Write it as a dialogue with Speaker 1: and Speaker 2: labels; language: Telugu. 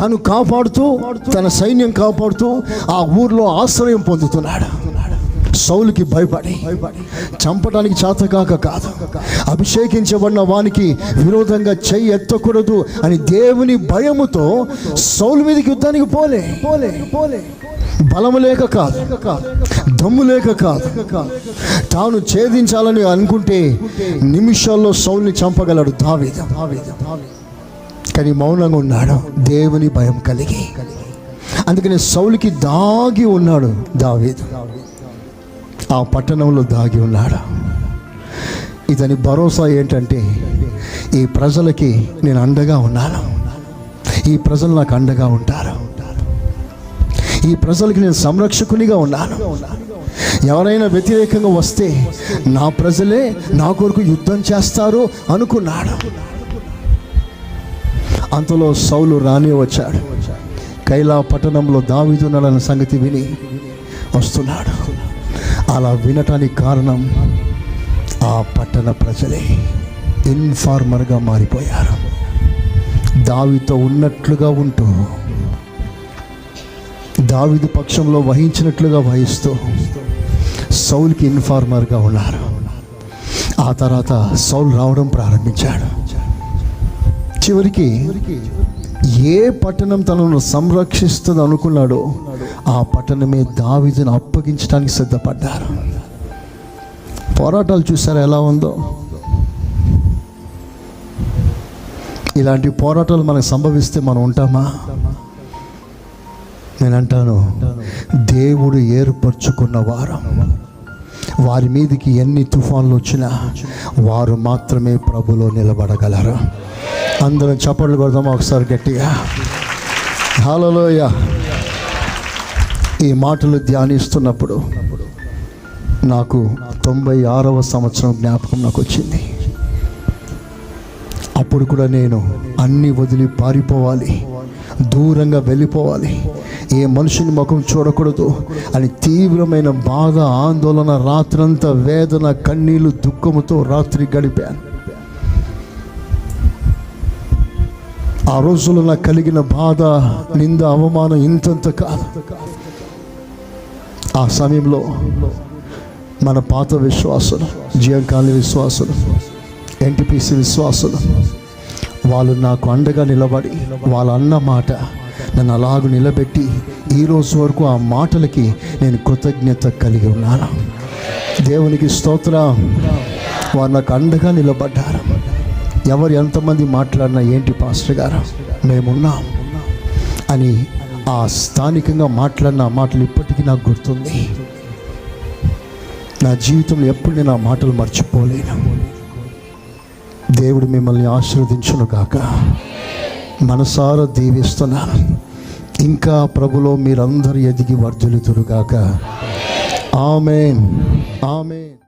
Speaker 1: తను కాపాడుతూ తన సైన్యం కాపాడుతూ ఆ ఊర్లో ఆశ్రయం పొందుతున్నాడు. సౌలుకి భయపడి చంపడానికి చేతకాక కాదు. అభిషేకించబడిన వానికి విరోధంగా చెయ్యి ఎత్తకూడదు అని దేవుని భయముతో సౌలు మీదకి యుద్ధానికి పోలే పోలే పోలే. బలము లేక కాదు దమ్ము లేక కాదు. తాను ఛేదించాలని అనుకుంటే నిమిషాల్లో సౌల్ని చంపగలడు దావీదు. కానీ మౌనంగా ఉన్నాడు. దేవుని భయం కలిగి. అందుకని సౌలికి దాగి ఉన్నాడు దావీదు. ఆ పట్టణంలో దాగి ఉన్నాడు. ఇతని భరోసా ఏంటంటే ఈ ప్రజలకి నేను అండగా ఉన్నాను. ఈ ప్రజలు నాకు అండగా ఉంటారు. ఈ ప్రజలకి నేను సంరక్షకునిగా ఉన్నాను. ఎవరైనా వ్యతిరేకంగా వస్తే నా ప్రజలే నా కొరకు యుద్ధం చేస్తారు అనుకున్నాడు. అంతలో సౌలు రాని వచ్చాడు. కైలా పట్టణంలో దావిదున్నాడన్న సంగతి విని వస్తున్నాడు. అలా వినటానికి కారణం ఆ పట్టణ ప్రజలే. ఇన్ఫార్మర్గా మారిపోయారు. దావితో ఉన్నట్లుగా ఉంటూ దావిదు పక్షంలో వహించినట్లుగా వహిస్తూ సౌల్కి ఇన్ఫార్మర్గా ఉన్నారు. ఆ తర్వాత సౌల్ రావడం ప్రారంభించాడు. చివరికి ఏ పట్టణం తనను సంరక్షిస్తుంది అనుకున్నాడో ఆ పట్టణమే దావిదును అప్పగించడానికి సిద్ధపడ్డారు. పోరాటాలు చూసారా ఎలా ఉందో? ఇలాంటి పోరాటాలు మనకు సంభవిస్తే మనం ఉంటామా? నేను అంటాను దేవుడు ఏర్పరచుకున్న వారం. వారి మీదకి ఎన్ని తుఫాన్లు వచ్చినా వారు మాత్రమే ప్రభులో నిలబడగలరు. అందరం చప్పట్లు కొడదామా ఒకసారి గట్టిగా. హాలలోయ ఈ మాటలు ధ్యానిస్తున్నప్పుడు నాకు తొంభై ఆరవ సంవత్సరం జ్ఞాపకం నాకు వచ్చింది. అప్పుడు కూడా నేను అన్నీ వదిలి పారిపోవాలి. దూరంగా వెళ్ళిపోవాలి. ఏ మనుషుని ముఖం చూడకూడదు. అని తీవ్రమైన బాధ ఆందోళన రాత్రంతా వేదన కన్నీళ్ళు దుఃఖముతో రాత్రి గడిపాను. ఆ రోజుల్లో నాకు కలిగిన బాధ నింద అవమానం ఇంతంత కాదు. ఆ సమయంలో మన పాత విశ్వాసులు జిఎం విశ్వాసులు ఎన్టీపీసీ విశ్వాసులు వాళ్ళు నాకు అండగా నిలబడి వాళ్ళ అన్న మాట నన్ను అలాగ నిలబెట్టి ఈరోజు వరకు ఆ మాటలకి నేను కృతజ్ఞత కలిగి ఉన్నాను. దేవునికి స్తోత్రం. వారు నాకు అండగా నిలబడ్డారు. ఎవరు ఎంతమంది మాట్లాడినా ఏంటి పాస్టర్ గారు? మేమున్నాం అని ఆ స్థానికంగా మాట్లాడిన ఆ మాటలు ఇప్పటికీ నాకు గుర్తుంది. నా జీవితంలో ఎప్పుడు నేను ఆ మాటలు మర్చిపోలేను. దేవుడు మిమ్మల్ని ఆశీర్వదించును గాక మనసారా దీవిస్తున్నాను ఇంకా ప్రభులో మీరందరూ ఎదిగి వర్ధులుతురుగాక ఆమెన్. ఆమెన్.